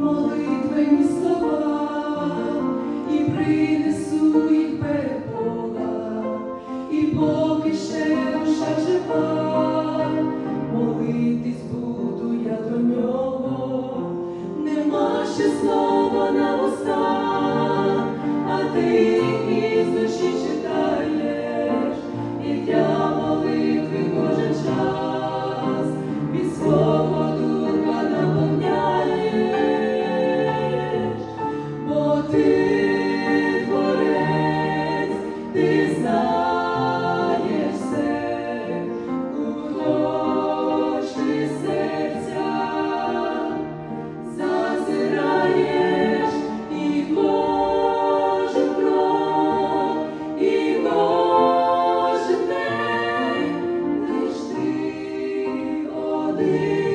молитвені слова, і принесу їх перед і поки ще душа жива, молитись буду я до нього, нема ще слова на устах, be.